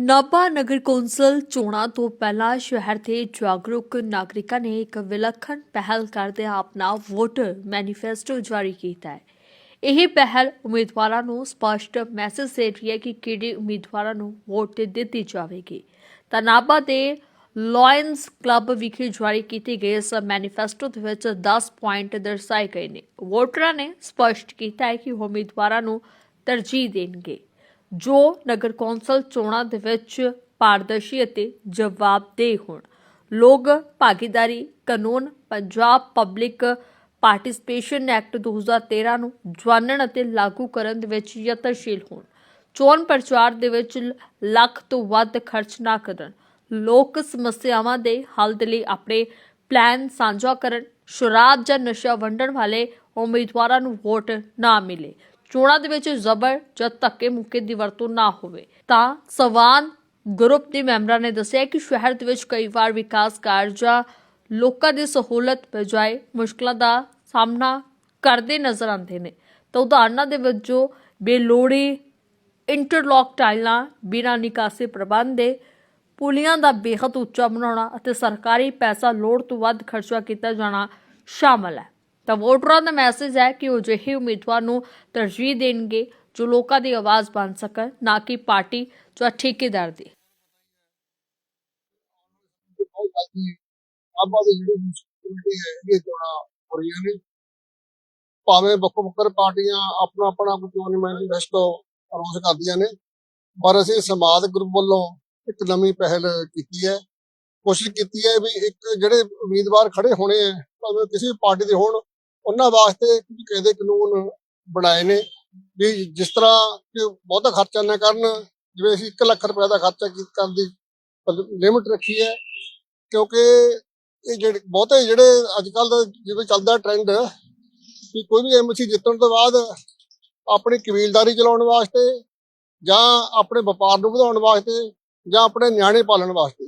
ਨਾਭਾ ਨਗਰ council ਚੋਣਾਂ ਤੋਂ ਪਹਿਲਾਂ ਸ਼ਹਿਰ ਦੇ ਜਾਗਰੂਕ ਨਾਗਰਿਕਾਂ ਨੇ ਇੱਕ ਵਿਲੱਖਣ ਪਹਿਲ ਕਰਦੇ ਆਪਣਾ ਵੋਟਰ ਮੈਨੀਫੈਸਟੋ ਜਾਰੀ ਕੀਤਾ ਹੈ। ਇਹ ਪਹਿਲ ਉਮੀਦਵਾਰਾਂ ਨੂੰ ਸਪਸ਼ਟ ਮੈਸੇਜ ਦੇ ਰਹੀ ਹੈ ਕਿ ਕਿਹੜੇ ਉਮੀਦਵਾਰਾਂ ਨੂੰ ਵੋਟ ਦਿੱਤੀ ਜਾਵੇਗੀ। ਤਾਂ ਨਾਭਾ ਦੇ ਲਾਇਨਸ ਕਲੱਬ ਵਿਖੇ ਜਾਰੀ ਕੀਤੇ ਗਏ ਇਸ ਮੈਨੀਫੈਸਟੋ ਦੇ ਵਿੱਚ 10 ਪੁਆਇੰਟ ਦਰਸਾਏ ਗਏ ਨੇ। ਵੋਟਰਾਂ ਨੇ ਸਪਸ਼ਟ ਕੀਤਾ ਹੈ ਕਿ ਉਮੀਦਵਾਰਾਂ ਨੂੰ ਤਰਜੀਹ ਦੇਣਗੇ। ਜੋ ਨਗਰ ਕੌਂਸਲ ਚੋਣਾਂ ਦੇ ਵਿੱਚ ਪਾਰਦਰਸ਼ੀ ਅਤੇ ਜਵਾਬਦੇਹ ਹੋਣ। ਲੋਕ ਭਾਗੀਦਾਰੀ ਕਾਨੂੰਨ, ਪੰਜਾਬ ਪਬਲਿਕ ਪਾਰਟਿਸਪੇਸ਼ਨ ਐਕਟ 2013 ਨੂੰ ਜਾਣਨ ਅਤੇ ਲਾਗੂ ਕਰਨ ਦੇ ਵਿੱਚ ਯਤਨਸ਼ੀਲ ਹੋਣ। ਚੋਣ ਪ੍ਰਚਾਰ ਦੇ ਵਿੱਚ ਲੱਖ ਤੋਂ ਵੱਧ ਖਰਚ ਨਾ ਕਰਨ। ਲੋਕ ਸਮੱਸਿਆਵਾਂ ਦੇ ਹੱਲ ਦੇ ਲਈ ਆਪਣੇ ਪਲਾਨ ਸਾਂਝਾ ਕਰਨ। ਸ਼ਰਾਬ ਜਾਂ ਨਸ਼ਾ ਵੰਡਣ ਵਾਲੇ ਉਮੀਦਵਾਰਾਂ ਨੂੰ ਵੋਟ ਨਾ ਮਿਲੇ। ਚੋਣਾਂ ਦੇ ਵਿੱਚ ਜ਼ਬਰ ਜਾਂ ਧੱਕੇ ਮੁੱਕੇ ਦੀ ਵਰਤੋਂ ਨਾ ਹੋਵੇ। ਤਾਂ ਸਵਾਨ ਗਰੁੱਪ ਦੇ ਮੈਂਬਰਾਂ ਨੇ ਦੱਸਿਆ ਕਿ ਸ਼ਹਿਰ ਦੇ ਵਿੱਚ ਕਈ ਵਾਰ ਵਿਕਾਸ ਕਾਰਜਾਂ ਲੋਕਾਂ ਦੀ ਸਹੂਲਤ ਬਜਾਏ ਮੁਸ਼ਕਲਾਂ ਦਾ ਸਾਹਮਣਾ ਕਰਦੇ ਨਜ਼ਰ ਆਉਂਦੇ ਨੇ। ਤਾਂ ਉਦਾਹਰਨਾਂ ਦੇ ਵਜੋਂ ਬੇਲੋੜੀ, ਇੰਟਰਲੌਕ ਟਾਈਲਾਂ, ਬਿਨਾਂ ਨਿਕਾਸੀ ਪ੍ਰਬੰਧ ਦੇ ਪੁਲੀਆਂ ਦਾ ਬੇਹੱਦ ਉੱਚਾ ਬਣਾਉਣਾ ਅਤੇ ਸਰਕਾਰੀ ਪੈਸਾ ਲੋੜ ਤੋਂ ਵੱਧ ਖਰਚਾ ਕੀਤਾ ਜਾਣਾ ਸ਼ਾਮਲ ਹੈ। ਤਾਂ ਵੋਟਰਾਂ ਦਾ ਮੈਸੇਜ ਹੈ ਕਿ ਉਹ ਜਿਹੇ ਉਮੀਦਵਾਰ ਨੂੰ ਤਰਜੀਹ ਦੇਣਗੇ ਜੋ ਲੋਕਾਂ ਦੀ ਆਵਾਜ਼ ਬਣ ਸਕਣ, ਨਾ ਕਿ ਪਾਰਟੀ ਜਾਂ ਠੇਕੇਦਾਰ ਦੀ। ਆਪਾਂ ਦੇ ਜਿਹੜੇ ਮਿਊਨਿਸਪੈਲਿਟੀ ਹੈ ਇਹ ਚੋਣਾਂ ਹੋ ਰਹੀਆਂ ਨੇ, ਭਾਵੇਂ ਵੱਖ ਵੱਖਰ ਪਾਰਟੀਆਂ ਆਪਣਾ ਆਪਣਾ ਕੋਈ ਮੈਨੀਫੈਸਟੋ ਅਨਾਉਂਸ ਕਰਦੀਆਂ ਨੇ, ਪਰ ਅਸੀਂ ਸਮਾਜ ਗਰੁੱਪ ਵੱਲੋਂ ਇੱਕ ਨਵੀਂ ਪਹਿਲ ਕੀਤੀ ਹੈ। ਕੋਸ਼ਿਸ਼ ਕੀਤੀ ਹੈ ਵੀ ਇੱਕ ਜਿਹੜੇ ਉਮੀਦਵਾਰ ਖੜੇ ਹੋਣੇ ਆ ਭਾਵੇਂ ਕਿਸੇ ਵੀ ਪਾਰਟੀ ਦੇ ਹੋਣ ਉਹਨਾਂ ਵਾਸਤੇ ਕੁਝ ਕਹਿੰਦੇ ਕਾਨੂੰਨ ਬਣਾਏ ਨੇ ਵੀ ਜਿਸ ਤਰ੍ਹਾਂ ਕਿ ਬਹੁਤਾ ਖਰਚਾ ਨਾ ਕਰਨ, ਜਿਵੇਂ ਅਸੀਂ 1 ਲੱਖ ਰੁਪਏ ਦਾ ਖਰਚਾ ਕਰਨ ਦੀ ਲਿਮਟ ਰੱਖੀ ਹੈ, ਕਿਉਂਕਿ ਇਹ ਜਿਹੜੇ, ਬਹੁਤੇ ਜਿਹੜੇ ਅੱਜ ਕੱਲ ਦਾ ਜਿਵੇਂ ਚੱਲਦਾ ਟ੍ਰੈਂਡ ਕਿ ਕੋਈ ਵੀ ਐਮਸੀ ਜਿੱਤਣ ਤੋਂ ਬਾਅਦ ਆਪਣੀ ਕਬੀਲਦਾਰੀ ਚਲਾਉਣ ਵਾਸਤੇ ਜਾਂ ਆਪਣੇ ਵਪਾਰ ਨੂੰ ਵਧਾਉਣ ਵਾਸਤੇ ਜਾਂ ਆਪਣੇ ਨਿਆਣੇ ਪਾਲਣ ਵਾਸਤੇ,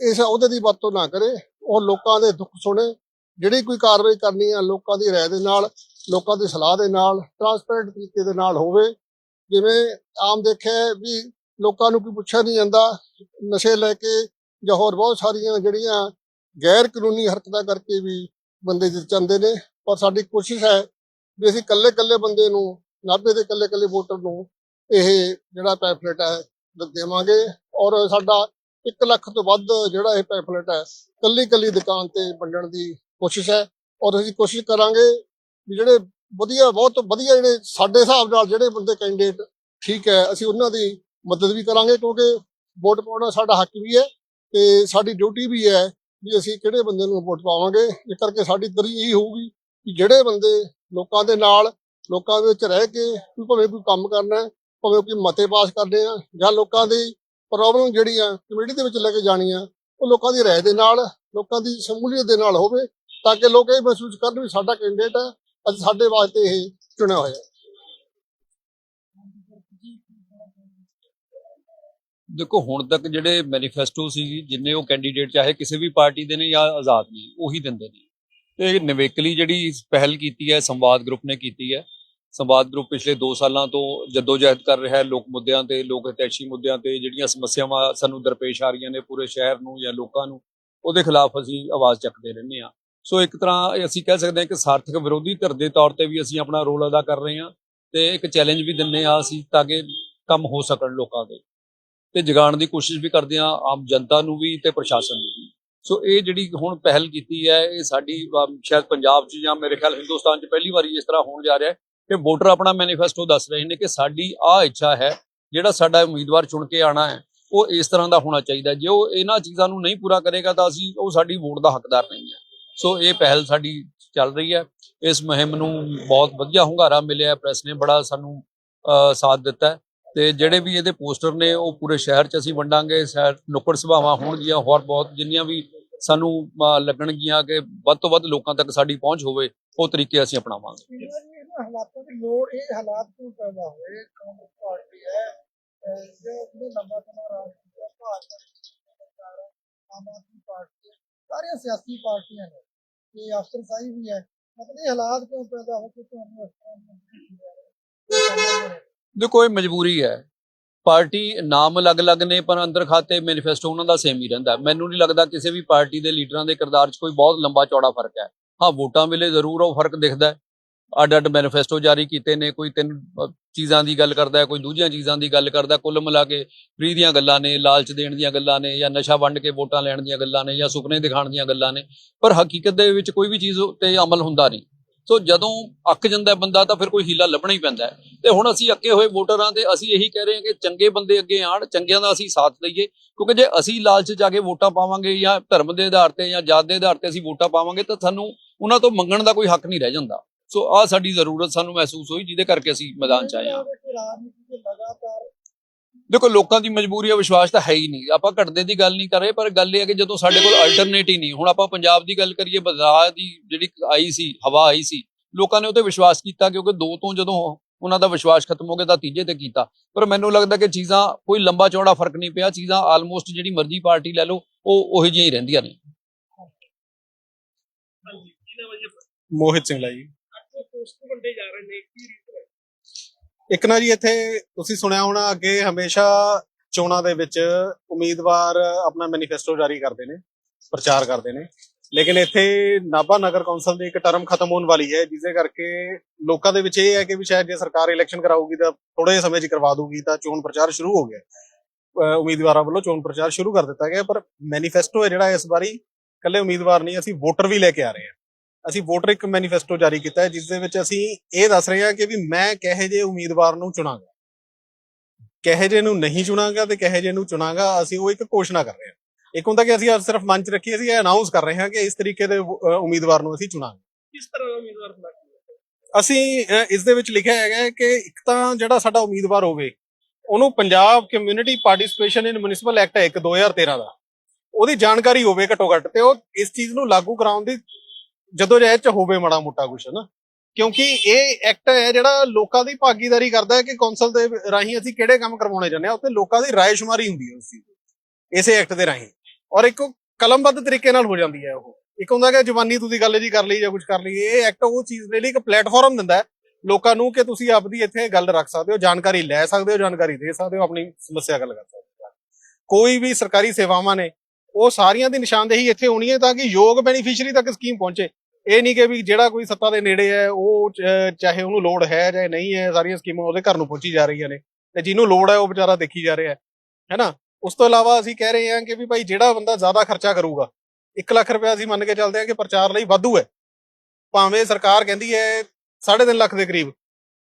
ਇਸ ਅਹੁਦੇ ਦੀ ਵਰਤੋਂ ਨਾ ਕਰੇ, ਉਹ ਲੋਕਾਂ ਦੇ ਦੁੱਖ ਸੁਣੇ ਜਿਹੜੀ ਕੋਈ ਕਾਰਵਾਈ ਕਰਨੀ ਆ ਲੋਕਾਂ ਦੀ ਰਾਏ ਦੇ ਨਾਲ, ਲੋਕਾਂ ਦੀ ਸਲਾਹ ਦੇ ਨਾਲ ਟਰਾਂਸਪੇਰੈਂਟ ਤਰੀਕੇ ਦੇ ਨਾਲ ਹੋਵੇ, ਜਿਵੇਂ ਆਮ ਦੇਖਿਆ ਵੀ ਲੋਕਾਂ ਨੂੰ ਕੋਈ ਪੁੱਛਿਆ ਨਹੀਂ ਜਾਂਦਾ, ਨਸ਼ੇ ਲੈ ਕੇ ਜਾਂ ਹੋਰ ਬਹੁਤ ਸਾਰੀਆਂ ਜਿਹੜੀਆਂ ਗੈਰ ਕਾਨੂੰਨੀ ਹਰਕਤਾਂ ਕਰਕੇ ਵੀ ਬੰਦੇ ਜਿੱਤ ਜਾਂਦੇ ਨੇ, ਪਰ ਸਾਡੀ ਕੋਸ਼ਿਸ਼ ਹੈ ਵੀ ਅਸੀਂ ਇਕੱਲੇ ਇਕੱਲੇ ਬੰਦੇ ਨੂੰ, ਨਾਭੇ ਦੇ ਇਕੱਲੇ ਇਕੱਲੇ ਵੋਟਰ ਨੂੰ ਇਹ ਜਿਹੜਾ ਪੈਫਲੇਟ ਹੈ ਦੇਵਾਂਗੇ ਔਰ ਸਾਡਾ 1 ਲੱਖ ਤੋਂ ਵੱਧ ਜਿਹੜਾ ਇਹ ਪੈਫਲੇਟ ਹੈ ਕੱਲੀ ਕੱਲੀ ਦੁਕਾਨ ਤੇ ਵੰਡਣ ਦੀ ਕੋਸ਼ਿਸ਼ ਹੈ ਔਰ ਅਸੀਂ ਕੋਸ਼ਿਸ਼ ਕਰਾਂਗੇ ਵੀ ਜਿਹੜੇ ਵਧੀਆ, ਬਹੁਤ ਵਧੀਆ ਜਿਹੜੇ ਸਾਡੇ ਹਿਸਾਬ ਨਾਲ ਜਿਹੜੇ ਬੰਦੇ ਕੈਂਡੀਡੇਟ ਠੀਕ ਹੈ, ਅਸੀਂ ਉਹਨਾਂ ਦੀ ਮਦਦ ਵੀ ਕਰਾਂਗੇ ਕਿਉਂਕਿ ਵੋਟ ਪਾਉਣਾ ਸਾਡਾ ਹੱਕ ਵੀ ਹੈ ਤੇ ਸਾਡੀ ਡਿਊਟੀ ਵੀ ਹੈ ਵੀ ਅਸੀਂ ਕਿਹੜੇ ਬੰਦੇ ਨੂੰ ਵੋਟ ਪਾਵਾਂਗੇ। ਇਸ ਕਰਕੇ ਸਾਡੀ ਤਰੀ ਇਹੀ ਹੋਊਗੀ ਕਿ ਜਿਹੜੇ ਬੰਦੇ ਲੋਕਾਂ ਦੇ ਨਾਲ, ਲੋਕਾਂ ਦੇ ਵਿੱਚ ਰਹਿ ਕੇ ਕੋਈ ਭਾਵੇਂ ਕੋਈ ਕੰਮ ਕਰਨਾ ਭਾਵੇਂ ਕੋਈ ਮਤੇ ਪਾਸ ਕਰਦੇ ਆ ਜਾਂ ਲੋਕਾਂ ਦੀ ਪ੍ਰੋਬਲਮ ਜਿਹੜੀਆਂ ਕਮੇਟੀ ਦੇ ਵਿੱਚ ਲੈ ਕੇ ਜਾਣੀਆਂ, ਉਹ ਲੋਕਾਂ ਦੀ ਰਾਏ ਦੇ ਨਾਲ, ਲੋਕਾਂ ਦੀ ਸ਼ਮੂਲੀਅਤ ਦੇ ਨਾਲ ਹੋਵੇ ਤਾਂ ਕਿ ਲੋਕ ਇਹ ਮਹਿਸੂਸ ਕਰਨ ਵੀ ਸਾਡਾ ਕੈਂਡੀਡੇਟ ਹੈ, ਅੱਜ ਸਾਡੇ ਵਾਸਤੇ ਇਹ ਚੁਣਿਆ ਹੋਇਆ ਹੈ। ਦੇਖੋ, ਹੁਣ ਤੱਕ ਜਿਹੜੇ ਮੈਨੀਫੈਸਟੋ ਸੀ, ਜਿੰਨੇ ਉਹ ਕੈਂਡੀਡੇਟ ਚਾਹੇ ਕਿਸੇ ਵੀ ਪਾਰਟੀ ਦੇ ਨੇ ਜਾਂ ਆਜ਼ਾਦ ਨੇ, ਉਹੀ ਦਿੰਦੇ ਨੇ। ਤੇ ਨਵੇਕਲੀ ਜਿਹੜੀ ਪਹਿਲ ਕੀਤੀ ਹੈ, ਸੰਵਾਦ ਗਰੁੱਪ ਨੇ ਕੀਤੀ ਹੈ, ਸੰਵਾਦ ਗਰੁੱਪ ਪਿਛਲੇ 2 ਸਾਲਾਂ ਤੋਂ ਜਦੋਜਹਿਦ ਕਰ ਰਿਹਾ ਹੈ, ਲੋਕ ਮੁੱਦਿਆਂ ਤੇ, ਲੋਕ ਹਿਤੈਸ਼ੀ ਮੁੱਦਿਆਂ ਤੇ, ਜਿਹੜੀਆਂ ਸਮੱਸਿਆਵਾਂ ਸਾਨੂੰ ਦਰਪੇਸ਼ ਆ ਰਹੀਆਂ ਨੇ ਪੂਰੇ ਸ਼ਹਿਰ ਨੂੰ ਜਾਂ ਲੋਕਾਂ ਨੂੰ, ਉਹਦੇ ਖਿਲਾਫ ਅਸੀਂ ਆਵਾਜ਼ ਚੱਕਦੇ ਰਹਿੰਦੇ ਹਾਂ। ਸੋ ਇੱਕ ਤਰ੍ਹਾਂ ਅਸੀਂ ਕਹਿ ਸਕਦੇ ਹਾਂ ਕਿ ਸਾਰਥਕ ਵਿਰੋਧੀ ਧਿਰ ਦੇ ਤੌਰ ਤੇ ਵੀ ਅਸੀਂ ਆਪਣਾ ਰੋਲ ਅਦਾ ਕਰ ਰਹੇ ਹਾਂ ਤੇ ਇੱਕ ਚੈਲੰਜ ਵੀ ਦਿੰਨੇ ਆ ਅਸੀਂ ਤਾਂ ਕਿ ਕੰਮ ਹੋ ਸਕਣ ਲੋਕਾਂ ਦੇ। ਤੇ ਜਗਾਉਣ ਦੀ ਕੋਸ਼ਿਸ਼ ਵੀ ਕਰਦੇ ਆ ਆਮ ਜਨਤਾ ਨੂੰ ਵੀ ਤੇ ਪ੍ਰਸ਼ਾਸਨ ਨੂੰ ਵੀ। ਸੋ ਇਹ ਜਿਹੜੀ ਹੁਣ ਪਹਿਲ ਕੀਤੀ ਹੈ, ਇਹ ਸਾਡੀ ਸ਼ਾਇਦ ਪੰਜਾਬ 'ਚ ਜਾਂ ਮੇਰੇ ਖਿਆਲ ਹਿੰਦੁਸਤਾਨ 'ਚ ਪਹਿਲੀ ਵਾਰੀ ਇਸ ਤਰ੍ਹਾਂ ਹੋਣ ਜਾ ਰਿਹਾ ਹੈ ਕਿ ਵੋਟਰ ਆਪਣਾ ਮੈਨੀਫੈਸਟੋ ਦੱਸ ਰਹੇ ਨੇ ਕਿ ਸਾਡੀ ਆਹ ਇੱਛਾ ਹੈ, ਜਿਹੜਾ ਸਾਡਾ ਉਮੀਦਵਾਰ ਚੁਣ ਕੇ ਆਣਾ ਹੈ, ਉਹ ਇਸ ਤਰ੍ਹਾਂ ਦਾ ਹੋਣਾ ਚਾਹੀਦਾ ਜੇ ਉਹ ਇਹਨਾਂ ਚੀਜ਼ਾਂ ਨੂੰ ਨਹੀਂ ਪੂਰਾ ਕਰੇਗਾ ਤਾਂ ਅਸੀਂ, ਉਹ ਸਾਡੀ ਵੋਟ ਦਾ ਹੱਕਦਾਰ ਨਹੀਂ ਹੈ। ਸੋ ਇਹ ਪਹਿਲ ਸਾਡੀ ਚੱਲ ਰਹੀ ਹੈ। ਇਸ ਮੁਹਿੰਮ ਨੂੰ ਬਹੁਤ ਵਧੀਆ ਹੁੰਗਾਰਾ ਮਿਲਿਆ ਪ੍ਰੈਸ ਨੇ ਬੜਾ ਸਾਨੂੰ ਸਾਥ ਦਿੱਤਾ ਤੇ ਜਿਹੜੇ ਵੀ ਇਹਦੇ ਪੋਸਟਰ ਨੇ, ਉਹ ਪੂਰੇ ਸ਼ਹਿਰ 'ਚ ਅਸੀਂ ਵੰਡਾਂਗੇ। ਸ਼ਹਿਰ ਨੁੱਕੜ ਸਭਾਵਾਂ ਹੋਣਗੀਆਂ। ਹੋਰ ਬਹੁਤ ਜਿੰਨੀਆਂ ਵੀ ਸਾਨੂੰ ਲੱਗਣਗੀਆਂ ਕਿ ਵੱਧ ਤੋਂ ਵੱਧ ਲੋਕਾਂ ਤੱਕ ਸਾਡੀ ਪਹੁੰਚ ਹੋਵੇ, ਉਹ ਤਰੀਕੇ ਅਸੀਂ ਅਪਣਾਵਾਂਗੇ। ਹਾਲਾਤਾਂ ਦੀ ਲੋੜ, ਇਹ ਹਾਲਾਤ ਕਿਉਂ ਪੈਦਾ ਹੋਏ? ਕਾਂਗਰਸ ਪਾਰਟੀ ਹੈ? ਜੋ ਲੰਬਾ ਸਮਾਂ ਰਾਜ ਕੀਤਾ ਭਾਜਪਾ ਸਰਕਾਰ ਆਮ ਸਾਰੀਆਂ ਸਿਆਸੀ ਪਾਰਟੀਆਂ ਨੇ ਇਹ ਅਫਸਰਸ਼ਾਹੀ ਵੀ ਹੈ। ਮਤਲਬ ਇਹ ਹਾਲਾਤ ਕਿਉਂ ਪੈਦਾ ਹੋ ਕੇ ਤੁਹਾਨੂੰ ਇਸ ਤਰ੍ਹਾਂ ਦੇਖੋ, ਇਹ ਮਜਬੂਰੀ ਹੈ। ਪਾਰਟੀ ਨਾਮ ਅਲੱਗ-ਅਲੱਗ ਨੇ, ਪਰ ਅੰਦਰ ਖਾਤੇ ਮੈਨੀਫੈਸਟੋ ਉਹਨਾਂ ਦਾ ਸੇਮ ਹੀ ਰਹਿੰਦਾ। ਮੈਨੂੰ ਨਹੀਂ ਲੱਗਦਾ ਕਿਸੇ ਵੀ ਪਾਰਟੀ ਦੇ ਲੀਡਰਾਂ ਦੇ ਕਿਰਦਾਰ 'ਚ ਕੋਈ ਬਹੁਤ ਲੰਬਾ ਚੌੜਾ ਫ਼ਰਕ ਹੈ। ਹਾਂ, ਵੋਟਾਂ ਵੇਲੇ ਜ਼ਰੂਰ ਉਹ ਫ਼ਰਕ ਦਿਖਦਾ ਅੱਡ-ਅੱਡ ਮੈਨੀਫੈਸਟੋ ਜਾਰੀ ਕੀਤੇ ਨੇ, ਕੋਈ ਤਿੰਨ ਚੀਜ਼ਾਂ ਦੀ ਗੱਲ ਕਰਦਾ ਕੋਈ ਦੂਜੀਆਂ ਚੀਜ਼ਾਂ ਦੀ ਗੱਲ ਕਰਦਾ ਕੁੱਲ ਮਿਲਾ ਕੇ ਫ੍ਰੀ ਦੀਆਂ ਗੱਲਾਂ ਨੇ, ਲਾਲਚ ਦੇਣ ਦੀਆਂ ਗੱਲਾਂ ਨੇ, ਜਾਂ ਨਸ਼ਾ ਵੰਡ ਕੇ ਵੋਟਾਂ ਲੈਣ ਦੀਆਂ ਗੱਲਾਂ ਨੇ, ਜਾਂ ਸੁਪਨੇ ਦਿਖਾਉਣ ਦੀਆਂ ਗੱਲਾਂ ਨੇ, ਪਰ ਹਕੀਕਤ ਦੇ ਵਿੱਚ ਕੋਈ ਵੀ ਚੀਜ਼ ਤੇ ਅਮਲ ਹੁੰਦਾ ਨਹੀਂ। ਸੋ ਜਦੋਂ ਅੱਕ ਜਾਂਦਾ ਬੰਦਾ, ਤਾਂ ਫਿਰ ਕੋਈ ਹੀਲਾ ਲੱਭਣਾ ਹੀ ਪੈਂਦਾ ਹੈ। ਤੇ ਹੁਣ ਅਸੀਂ ਅੱਕੇ ਹੋਏ ਵੋਟਰਾਂ ਤੇ ਅਸੀਂ ਇਹੀ ਕਹਿ ਰਹੇ ਹਾਂ ਕਿ ਚੰਗੇ ਬੰਦੇ ਅੱਗੇ ਆਣ ਚੰਗਿਆਂ ਦਾ ਅਸੀਂ ਸਾਥ ਦਈਏ ਕਿਉਂਕਿ ਜੇ ਅਸੀਂ ਲਾਲਚ ਜਾ ਕੇ ਵੋਟਾਂ ਪਾਵਾਂਗੇ, ਜਾਂ ਧਰਮ ਦੇ ਆਧਾਰ ਤੇ, ਜਾਂ ਜਾਤ ਦੇ ਆਧਾਰ ਤੇ ਅਸੀਂ ਵੋਟਾਂ ਪਾਵਾਂਗੇ, ਤਾਂ ਸਾਨੂੰ ਉਹਨਾਂ ਤੋਂ ਮੰਗਣ ਦਾ ਕੋਈ ਹੱਕ ਨਹੀਂ ਰਹਿ ਜਾਂਦਾ। ਸੋ ਆਹ ਸਾਡੀ ਜ਼ਰੂਰਤ ਸਾਨੂੰ ਮਹਿਸੂਸ ਹੋਈ ਜਿਹਦੇ ਕਰਕੇ ਅਸੀਂ ਮੈਦਾਨ 'ਚ ਆਏ ਹਾਂ। ਦੇਖੋ ਲੋਕਾਂ ਦੀ ਮਜਬੂਰੀ ਆ ਵਿਸ਼ਵਾਸ ਤਾਂ ਹੈ ਹੀ ਨਹੀਂ। ਆਪਾਂ ਘਟਦੇ ਦੀ ਗੱਲ ਨਹੀਂ ਕਰ ਰਹੇ ਪਰ ਗੱਲ ਇਹ ਹੈ ਕਿ ਜਦੋਂ ਸਾਡੇ ਕੋਲ ਅਲਟਰਨੇਟ ਹੀ ਨਹੀਂ ਹੁਣ ਆਪਾਂ ਪੰਜਾਬ ਦੀ ਗੱਲ ਕਰੀਏ ਬਦਲਾਅ ਦੀ ਜਿਹੜੀ ਆਈ ਸੀ ਹਵਾ ਆਈ ਸੀ ਲੋਕਾਂ ਨੇ ਉਹ ਤੇ ਵਿਸ਼ਵਾਸ ਕੀਤਾ ਕਿਉਂਕਿ ਦੋ ਤੋਂ ਜਦੋਂ ਉਹਨਾਂ ਦਾ ਵਿਸ਼ਵਾਸ ਖਤਮ ਹੋ ਗਿਆ ਤਾਂ ਤੀਜੇ ਤੇ ਕੀਤਾ। ਪਰ ਮੈਨੂੰ ਲੱਗਦਾ ਕਿ ਚੀਜ਼ਾਂ ਕੋਈ ਲੰਬਾ ਚੌੜਾ ਫ਼ਰਕ ਨਹੀਂ ਪਿਆ ਚੀਜ਼ਾਂ ਆਲਮੋਸਟ ਜਿਹੜੀ ਮਰਜ਼ੀ ਪਾਰਟੀ ਲੈ ਲਓ ਉਹ ਉਹੀ ਜਿਹੀਆਂ ਹੀ ਰਹਿੰਦੀਆਂ ਨੇ। ਮੋਹਿਤ ਸਿੰਘਲਾ ਜੀ ਇੱਕ ਨਾ ਜੀ ਇੱਥੇ ਤੁਸੀਂ ਸੁਣਿਆ ਹੋਣਾ ਅੱਗੇ ਹਮੇਸ਼ਾ ਚੋਣਾਂ ਦੇ ਵਿੱਚ ਉਮੀਦਵਾਰ ਆਪਣਾ ਮੈਨੀਫੈਸਟੋ ਜਾਰੀ ਕਰਦੇ ਨੇ, ਪ੍ਰਚਾਰ ਕਰਦੇ ਨੇ। ਲੇਕਿਨ ਇੱਥੇ ਨਾਭਾ ਨਗਰ ਕੌਂਸਲ ਦੀ ਇੱਕ ਟਰਮ ਖਤਮ ਹੋਣ ਵਾਲੀ ਹੈ ਜਿਸੇ ਕਰਕੇ ਲੋਕਾਂ ਦੇ ਵਿੱਚ ਇਹ ਹੈ ਕਿ ਵੀ ਸ਼ਾਇਦ ਜੇ ਸਰਕਾਰ ਇਲੈਕਸ਼ਨ ਕਰਾਊਗੀ ਤਾਂ ਥੋੜੇ ਸਮੇਂ 'ਚ ਕਰਵਾ ਦੂਗੀ ਤਾਂ ਚੋਣ ਪ੍ਰਚਾਰ ਸ਼ੁਰੂ ਹੋ ਗਿਆ। ਉਮੀਦਵਾਰਾਂ ਵੱਲੋਂ ਚੋਣ ਪ੍ਰਚਾਰ ਸ਼ੁਰੂ ਕਰ ਦਿੱਤਾ ਗਿਆ, ਪਰ ਮੈਨੀਫੈਸਟੋ ਹੈ ਜਿਹੜਾ ਇਸ ਵਾਰੀ, ਇਕੱਲੇ ਉਮੀਦਵਾਰ ਨਹੀਂ, ਅਸੀਂ ਵੋਟਰ ਵੀ ਲੈ ਕੇ ਆ ਰਹੇ ਹਾਂ। ਅਸੀਂ ਵੋਟਰ ਇੱਕ ਮੈਨੀਫੈਸਟੋ ਜਾਰੀ ਕੀਤਾ ਹੈ ਜਿਸ ਦੇ ਵਿੱਚ ਅਸੀਂ ਇਹ ਦੱਸ ਰਹੇ ਹਾਂ ਕਿ ਵੀ ਮੈਂ ਕਿਹੇ ਜੇ ਉਮੀਦਵਾਰ ਨੂੰ ਚੁਣਾਂਗਾ। ਕਿਹੇ ਜੇ ਨੂੰ ਨਹੀਂ ਚੁਣਾਂਗਾ ਤੇ ਕਿਹੇ ਜੇ ਨੂੰ ਚੁਣਾਂਗਾ ਅਸੀਂ ਉਹ ਇੱਕ ਘੋਸ਼ਣਾ ਕਰ ਰਹੇ ਹਾਂ। ਇੱਕ ਹੁੰਦਾ ਕਿ ਅਸੀਂ ਸਿਰਫ ਮੰਚ ਰੱਖੀ ਅਸੀਂ ਇਹ ਅਨਾਉਂਸ ਕਰ ਰਹੇ ਹਾਂ ਕਿ ਇਸ ਤਰੀਕੇ ਦੇ ਉਮੀਦਵਾਰ ਨੂੰ ਅਸੀਂ ਚੁਣਾਂਗੇ। ਕਿਸ ਤਰ੍ਹਾਂ ਦਾ ਉਮੀਦਵਾਰ ਬਣਾ ਅਸੀਂ ਇਸ ਦੇ ਵਿੱਚ ਲਿਖਿਆ ਹੈਗਾ ਕਿ ਇੱਕ ਤਾਂ ਜਿਹੜਾ ਸਾਡਾ ਉਮੀਦਵਾਰ ਹੋਵੇ ਉਹਨੂੰ Punjab community participation in municipal act ਹੈ ਇੱਕ 2013 ਦਾ। ਉਹਦੀ ਜਾਣਕਾਰੀ ਹੋਵੇ ਘੱਟੋ ਘੱਟ ਤੇ ਉਹ ਇਸ ਚੀਜ਼ ਨੂੰ ਲਾਗੂ ਕਰਾਉਣ ਦੀ ਜਦੋਂ ਜਹਿਦ ਚ ਹੋਵੇ ਮਾੜਾ ਮੋਟਾ ਕੁਛ ਨਾ ਕਿਉਂਕਿ ਇਹ ਐਕਟ ਹੈ ਜਿਹੜਾ ਲੋਕਾਂ ਦੀ ਭਾਗੀਦਾਰੀ ਕਰਦਾ ਹੈ ਕਿ ਕੌਂਸਲ ਦੇ ਰਾਹੀਂ ਅਸੀਂ ਕਿਹੜੇ ਕੰਮ ਕਰਵਾਉਣੇ ਚਾਹੁੰਦੇ ਹਾਂ, ਉੱਥੇ ਲੋਕਾਂ ਦੀ ਰਾਏ ਸ਼ੁਮਾਰੀ ਹੁੰਦੀ ਹੈ ਉਸ ਚੀਜ਼ ਦੀ, ਇਸੇ ਐਕਟ ਦੇ ਰਾਹੀਂ। ਔਰ ਇੱਕ ਕਲਮਬੱਧ ਤਰੀਕੇ ਨਾਲ ਹੋ ਜਾਂਦੀ ਹੈ ਉਹ। ਇੱਕ ਹੁੰਦਾ ਕਿ ਜਵਾਨੀ ਤੁਸੀਂ ਗੱਲ ਜੀ, ਕਰ ਲਈ ਜਾਂ ਕੁਝ ਕਰ ਲਈ, ਇਹ ਐਕਟ ਉਹ ਚੀਜ਼ ਦੇ ਲਈ ਇੱਕ ਪਲੇਟਫਾਰਮ ਦਿੰਦਾ ਹੈ ਲੋਕਾਂ ਨੂੰ ਕਿ ਤੁਸੀਂ ਆਪਦੀ ਇੱਥੇ ਗੱਲ ਰੱਖ ਸਕਦੇ ਹੋ, ਜਾਣਕਾਰੀ ਲੈ ਸਕਦੇ ਹੋ, ਜਾਣਕਾਰੀ ਦੇ ਸਕਦੇ ਹੋ, ਆਪਣੀ ਸਮੱਸਿਆ ਗੱਲ ਕਰ ਸਕਦੇ ਹੋ। ਕੋਈ ਵੀ ਸਰਕਾਰੀ ਸੇਵਾਵਾਂ ਨੇ, ਉਹ ਸਾਰੀਆਂ ਦੀ ਨਿਸ਼ਾਨਦੇਹੀ ਇੱਥੇ ਹੋਣੀ ਹੈ ਤਾਂ ਕਿ ਯੋਗ ਬੈਨੀਫੀਸ਼ੀਅਰੀ ਤੱਕ ਸਕੀਮ ਪਹੁੰਚੇ। ਇਹ ਨਹੀਂ ਕਿ ਵੀ ਜਿਹੜਾ ਕੋਈ ਸੱਤਾ ਦੇ ਨੇੜੇ ਹੈ, ਉਹ ਚਾਹੇ ਉਹਨੂੰ ਲੋੜ ਹੈ ਜਾਂ ਨਹੀਂ ਹੈ, ਸਾਰੀਆਂ ਸਕੀਮਾਂ ਉਹਦੇ ਘਰ ਨੂੰ ਪਹੁੰਚੀ ਜਾ ਰਹੀਆਂ ਨੇ ਤੇ ਜਿਹਨੂੰ ਲੋੜ ਹੈ, ਉਹ ਵਿਚਾਰਾ ਦੇਖੀ ਜਾ ਰਿਹਾ ਹੈ, ਹੈਨਾ? ਉਸ ਤੋਂ ਇਲਾਵਾ ਅਸੀਂ ਕਹਿ ਰਹੇ ਹਾਂ ਕਿ ਵੀ ਭਾਈ ਜਿਹੜਾ ਬੰਦਾ ਜ਼ਿਆਦਾ ਖਰਚਾ ਕਰੂਗਾ 1 ਲੱਖ ਰੁਪਏ ਅਸੀਂ ਮੰਨ ਕੇ ਚੱਲਦੇ ਹਾਂ ਕਿ ਪ੍ਰਚਾਰ ਲਈ ਵਾਧੂ ਹੈ। ਭਾਵੇਂ ਸਰਕਾਰ ਕਹਿੰਦੀ ਹੈ 3.5 ਲੱਖ ਦੇ ਕਰੀਬ,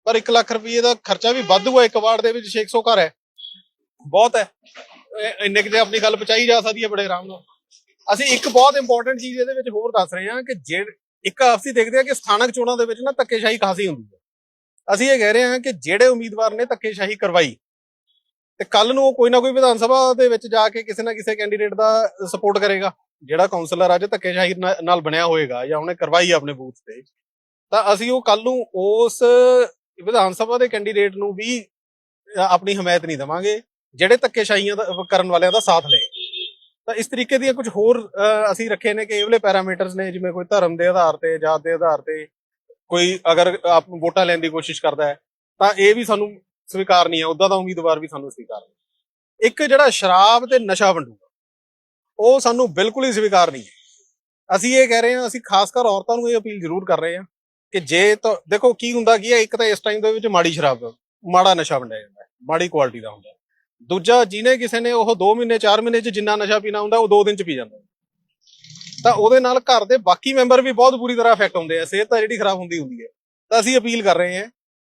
ਪਰ 1 ਲੱਖ ਰੁਪਏ ਦਾ ਖਰਚਾ ਵੀ ਵਾਧੂ ਹੈ, ਇੱਕ ਵਾਰਡ ਦੇ ਵਿੱਚ 600 ਘਰ ਹੈ। ਬਹੁਤ ਹੈ। ਇਹ- ਇੰਨੇ ਕਿ ਆਪਣੀ ਗੱਲ ਪਹੁੰਚਾਈ ਜਾ ਸਕਦੀ ਹੈ ਬੜੇ ਆਰਾਮ ਨਾਲ। ਅਸੀਂ ਇੱਕ ਬਹੁਤ ਇੰਪੋਰਟੈਂਟ ਚੀਜ਼ ਇਹਦੇ ਵਿੱਚ ਹੋਰ ਦੱਸ ਰਹੇ ਹਾਂ ਕਿ ਜੇ ਇੱਕ ਅਸੀਂ ਦੇਖਦੇ ਹਾਂ ਕਿ ਸਥਾਨਕ ਚੋਣਾਂ ਦੇ ਵਿੱਚ ਨਾ ਧੱਕੇਸ਼ਾਹੀ ਖਾਸੀ ਹੁੰਦੀ ਹੈ। ਅਸੀਂ ਇਹ ਕਹਿ ਰਹੇ ਹਾਂ ਕਿ ਜਿਹੜੇ ਉਮੀਦਵਾਰ ਨੇ ਧੱਕੇਸ਼ਾਹੀ ਕਰਵਾਈ, ਤੇ ਕੱਲ ਨੂੰ ਕੋਈ ਨਾ ਕੋਈ ਵਿਧਾਨ ਸਭਾ ਦੇ ਵਿੱਚ ਜਾ ਕੇ ਕਿਸੇ ਨਾ ਕਿਸੇ ਕੈਂਡੀਡੇਟ ਦਾ ਸਪੋਰਟ ਕਰੇਗਾ, ਜਿਹੜਾ ਕਾਉਂਸਲਰ ਅੱਜ ਧੱਕੇਸ਼ਾਹੀ ਨਾਲ ਬਣਿਆ ਹੋਏਗਾ ਜਾਂ ਉਹਨੇ ਕਰਵਾਈ ਆਪਣੇ ਬੂਥ ਤੇ। ਤਾਂ ਅਸੀਂ ਉਹ ਕੱਲ ਨੂੰ ਉਸ ਵਿਧਾਨ ਸਭਾ ਦੇ ਕੈਂਡੀਡੇਟ ਨੂੰ ਵੀ ਆਪਣੀ ਹਮਾਇਤ ਨਹੀਂ ਦੇਵਾਂਗੇ, ਜਿਹੜੇ ਧੱਕੇਸ਼ਾਹੀਆਂ ਦਾ- ਕਰਨ ਵਾਲਿਆਂ ਦਾ ਸਾਥ ਲਏ। ਤਾਂ ਇਸ ਤਰੀਕੇ ਦੀਆਂ ਕੁਝ ਹੋਰ ਅਸੀਂ ਰੱਖੇ ਨੇ ਕਿ ਇਹ ਵਾਲੇ ਪੈਰਾਮੀਟਰਸ ਨੇ, ਜਿਵੇਂ ਕੋਈ ਧਰਮ ਦੇ ਆਧਾਰ ਤੇ, ਜਾਤ ਦੇ ਆਧਾਰ ਤੇ, ਕੋਈ ਅਗਰ ਆਪ ਵੋਟਾਂ ਲੈਣ ਦੀ ਕੋਸ਼ਿਸ਼ ਕਰਦਾ ਹੈ, ਤਾਂ ਇਹ ਵੀ ਸਾਨੂੰ ਸਵੀਕਾਰ ਨਹੀਂ ਹੈ ਉਦਾਂ ਦਾ ਉਮੀਦਵਾਰ ਵੀ ਸਾਨੂੰ ਸਵੀਕਾਰ ਨਹੀਂ ਇੱਕ ਜਿਹੜਾ ਸ਼ਰਾਬ ਤੇ ਨਸ਼ਾ ਵੰਡੂਗਾ, ਉਹ ਸਾਨੂੰ ਬਿਲਕੁਲ ਹੀ ਸਵੀਕਾਰ ਨਹੀਂ ਹੈ। ਅਸੀਂ ਇਹ ਕਹਿ ਰਹੇ ਹਾਂ, ਅਸੀਂ ਖਾਸ ਕਰ ਔਰਤਾਂ ਨੂੰ ਇਹ ਅਪੀਲ ਜ਼ਰੂਰ ਕਰ ਰਹੇ ਹਾਂ ਕਿ ਜੇ ਤਾਂ, ਦੇਖੋ ਕੀ ਹੁੰਦਾ ਕੀ ਹੈ, ਇੱਕ ਤਾਂ ਇਸ ਟਾਈਮ ਦੇ ਵਿੱਚ ਮਾੜੀ ਸ਼ਰਾਬ, ਮਾੜਾ ਨਸ਼ਾ ਵੰਡਿਆ ਜਾਂਦਾ ਹੈ, ਮਾੜੀ ਕੁਆਲਿਟੀ ਦਾ ਹੁੰਦਾ ਦੂਜਾ ਜਿਹਨੇ ਕਿਸੇ ਨੇ ਉਹ 2 ਮਹੀਨੇ 4 ਮਹੀਨੇ ਚ ਜਿੰਨਾ ਨਸ਼ਾ ਪੀਣਾ ਹੁੰਦਾ, ਉਹ 2 ਦਿਨ ਚ ਪੀ ਜਾਂਦਾ। ਤਾਂ ਉਹਦੇ ਨਾਲ ਘਰ ਦੇ ਬਾਕੀ ਮੈਂਬਰ ਵੀ ਬਹੁਤ ਬੁਰੀ ਤਰ੍ਹਾਂ ਇਫੈਕਟ ਹੁੰਦੇ ਆ, ਸਿਹਤ ਤਾਂ ਜਿਹੜੀ ਖਰਾਬ ਹੁੰਦੀ ਹੁੰਦੀ ਹੈ ਤਾਂ ਅਸੀਂ ਅਪੀਲ ਕਰ ਰਹੇ ਹਾਂ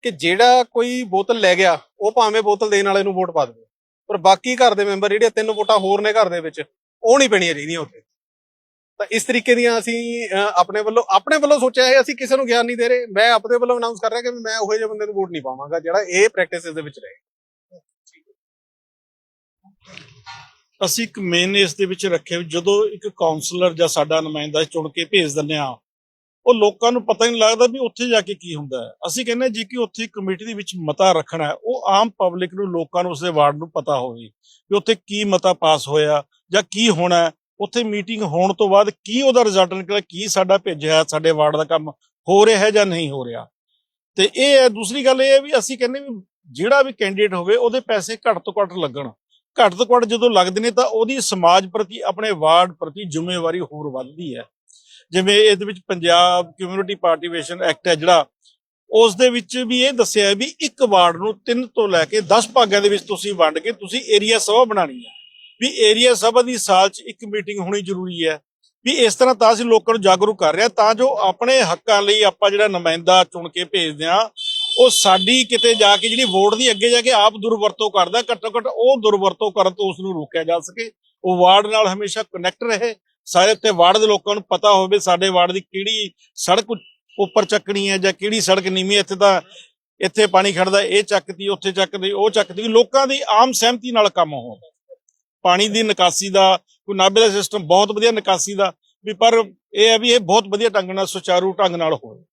ਕਿ ਜਿਹੜਾ ਕੋਈ ਬੋਤਲ ਲੈ ਗਿਆ, ਉਹ ਭਾਵੇਂ ਬੋਤਲ ਦੇਣ ਵਾਲੇ ਨੂੰ ਵੋਟ ਪਾ ਦੇਵੇ, ਪਰ ਬਾਕੀ ਘਰ ਦੇ ਮੈਂਬਰ ਜਿਹੜੇ ਤਿੰਨ ਵੋਟਾਂ ਹੋਰ ਨੇ ਘਰ ਦੇ ਵਿੱਚ, ਉਹ ਨਹੀਂ ਪੈਣੀਆਂ ਚਾਹੀਦੀਆਂ ਉੱਥੇ। ਤਾਂ ਇਸ ਤਰੀਕੇ ਦੀਆਂ ਅਸੀਂ ਆਪਣੇ ਵੱਲੋਂ ਆਪਣੇ ਵੱਲੋਂ ਸੋਚਿਆ ਹੈ ਅਸੀਂ ਕਿਸੇ ਨੂੰ ਗਿਆਨ ਨਹੀਂ ਦੇ ਰਹੇ। ਮੈਂ ਆਪਣੇ ਵੱਲੋਂ ਅਨਾਉਂਸ ਕਰ ਰਿਹਾ ਕਿ ਮੈਂ ਉਹੋ ਜਿਹੇ ਬੰਦੇ ਨੂੰ ਵੋਟ ਨਹੀਂ ਪਾਵਾਂਗਾ ਜਿਹੜਾ ਇਹ ਪ੍ਰੈਕਟਿਸ ਦੇ ਵਿੱਚ ਰਹੇ। ਅਸੀਂ ਇੱਕ ਮੇਨ ਇਸ ਦੇ ਵਿੱਚ ਰੱਖਿਆ ਵੀ ਜਦੋਂ ਇੱਕ ਕਾਉਂਸਲਰ ਜਾਂ ਸਾਡਾ ਨੁਮਾਇੰਦਾ ਚੁਣ ਕੇ ਭੇਜ ਦਿੰਦੇ ਆ ਉਹ ਲੋਕਾਂ ਨੂੰ ਪਤਾ ਹੀ ਨਹੀਂ ਲੱਗਦਾ ਵੀ ਉੱਥੇ ਜਾ ਕੇ ਕੀ ਹੁੰਦਾ ਹੈ। ਅਸੀਂ ਕਹਿੰਦੇ ਹਾਂ ਜੀ ਕਿ ਉੱਥੇ ਕਮੇਟੀ ਦੇ ਵਿੱਚ ਮਤਾ ਰੱਖਣਾ ਹੈ, ਉਹ ਆਮ ਪਬਲਿਕ ਨੂੰ, ਲੋਕਾਂ ਨੂੰ ਉਸਦੇ ਵਾਰਡ ਨੂੰ ਪਤਾ ਹੋਵੇ ਵੀ ਉੱਥੇ ਕੀ ਮਤਾ ਪਾਸ ਹੋਇਆ ਜਾਂ ਕੀ ਹੋਣਾ ਉੱਥੇ ਮੀਟਿੰਗ ਹੋਣ ਤੋਂ ਬਾਅਦ ਕੀ ਉਹਦਾ ਰਿਜ਼ਲਟ ਨਿਕਲਿਆ, ਕੀ ਸਾਡਾ ਭੇਜਿਆ ਸਾਡੇ ਵਾਰਡ ਦਾ ਕੰਮ ਹੋ ਰਿਹਾ ਹੈ ਜਾਂ ਨਹੀਂ ਹੋ ਰਿਹਾ। ਤੇ ਇਹ ਹੈ, ਦੂਸਰੀ ਗੱਲ ਇਹ ਹੈ ਵੀ ਅਸੀਂ ਕਹਿੰਦੇ ਵੀ ਜਿਹੜਾ ਵੀ ਕੈਂਡੀਡੇਟ ਹੋਵੇ, ਉਹਦੇ ਪੈਸੇ ਘੱਟ ਤੋਂ ਘੱਟ ਲੱਗਣ। ਘੱਟ ਤੋਂ ਘੱਟ ਜਦੋਂ ਲੱਗਦੇ ਨੇ ਤਾਂ ਉਹਦੀ ਸਮਾਜ ਪ੍ਰਤੀ, ਆਪਣੇ ਵਾਰਡ ਪ੍ਰਤੀ ਜ਼ਿੰਮੇਵਾਰੀ ਹੋਰ ਵੱਧਦੀ ਹੈ। ਜਿਵੇਂ ਇਹਦੇ ਵਿੱਚ ਪੰਜਾਬ ਕਮਿਊਨਿਟੀ ਪਾਰਟੀਵੇਸ਼ਨ ਐਕਟ ਹੈ ਜਿਹੜਾ, ਉਸ ਦੇ ਵਿੱਚ ਵੀ ਇਹ ਦੱਸਿਆ ਹੈ ਵੀ ਇੱਕ ਵਾਰਡ ਨੂੰ 3 ਤੋਂ ਲੈ ਕੇ 10 ਭਾਗਾਂ ਦੇ ਵਿੱਚ ਤੁਸੀਂ ਵੰਡ ਕੇ ਤੁਸੀਂ ਏਰੀਆ ਸਭਾ ਬਣਾਣੀ ਹੈ। ਵੀ ਏਰੀਆ ਸਭਾ ਦੀ ਸਾਲ 'ਚ ਇੱਕ ਮੀਟਿੰਗ ਹੋਣੀ ਜ਼ਰੂਰੀ ਹੈ। ਵੀ ਇਸ ਤਰ੍ਹਾਂ ਤਾਂ ਅਸੀਂ ਲੋਕਾਂ ਨੂੰ ਜਾਗਰੂਕ ਕਰ ਰਹੇ ਹਾਂ ਤਾਂ ਜੋ ਆਪਣੇ ਹੱਕਾਂ ਲਈ ਆਪਾਂ ਜਿਹੜਾ ਨੁਮਾਇੰਦਾ ਚੁਣ ਕੇ ਭੇਜਦੇ ਹਾਂ ਉਹ ਸਾਡੀ ਕਿਤੇ ਜਾ ਕੇ ਜਿਹੜੀ ਵੋਟ ਦੀ ਅੱਗੇ ਜਾ ਕੇ ਆਪ ਦੁਰਵਰਤੋਂ ਕਰਦਾ, ਘੱਟੋ ਘੱਟ ਉਹ ਦੁਰਵਰਤੋਂ ਕਰਨ ਤੋਂ ਉਸ ਨੂੰ ਰੋਕਿਆ ਜਾ ਸਕੇ। ਉਹ ਵਾਰਡ ਨਾਲ ਹਮੇਸ਼ਾ ਕਨੈਕਟ ਰਹੇ। ਸਾਰੇ ਉੱਤੇ ਵਾਰਡ ਦੇ ਲੋਕਾਂ ਨੂੰ ਪਤਾ ਹੋਵੇ ਸਾਡੇ ਵਾਰਡ ਦੀ ਕਿਹੜੀ ਸੜਕ ਉੱਪਰ ਚੱਕਣੀ ਹੈ ਜਾਂ ਕਿਹੜੀ ਸੜਕ ਨੀਵੀਂ ਇੱਥੇ ਤਾਂ, ਇੱਥੇ ਪਾਣੀ ਖੜਦਾ ਇਹ ਚੱਕਦੀ, ਉੱਥੇ ਚੱਕਦੀ, ਉਹ ਚੱਕਦੀ। ਲੋਕਾਂ ਦੀ ਆਮ ਸਹਿਮਤੀ ਨਾਲ ਕੰਮ ਹੋਵੇ ਪਾਣੀ ਦੀ ਨਿਕਾਸੀ ਦਾ, ਕੋਈ ਨਾਭੇ ਦਾ ਸਿਸਟਮ ਬਹੁਤ ਵਧੀਆ ਨਿਕਾਸੀ ਦਾ। ਵੀ ਪਰ ਇਹ ਹੈ ਵੀ ਇਹ ਬਹੁਤ ਵਧੀਆ ਢੰਗ ਨਾਲ ਸੁਚਾਰੂ ਢੰਗ ਨਾਲ ਹੋਵੇ